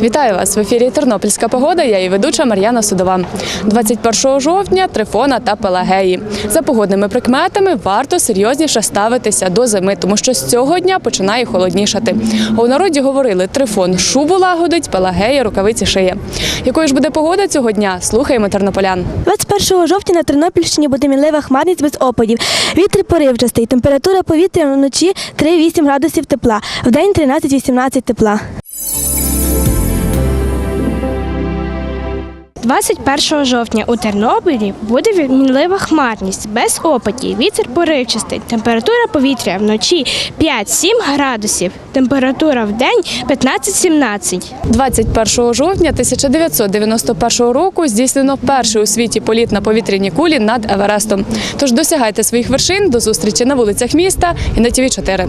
Вітаю вас в ефірі Тернопільська погода. Я і ведуча Мар'яна Судова. 21 жовтня трифона та пелагеї. За погодними прикметами варто серйозніше ставитися до зими, тому що з цього дня починає холоднішати. У народі говорили: трифон шубу лагодить, пелагея рукавиці шиє. Якою ж буде погода цього дня? Слухаємо тернополян. 21 жовтня на Тернопільщині буде мінлива хмарність без опадів. Вітер поривчастий. Температура повітря вночі 3-8 градусів тепла, вдень 13-18 тепла. 21 жовтня у Тернополі буде мінлива хмарність без опадів, вітер поривчастий, температура повітря вночі 5-7 градусів, температура в день 15-17. 21 жовтня 1991 року здійснено перший у світі політ на повітряній кулі над Еверестом. Тож досягайте своїх вершин до зустрічі на вулицях міста і на ТВ 4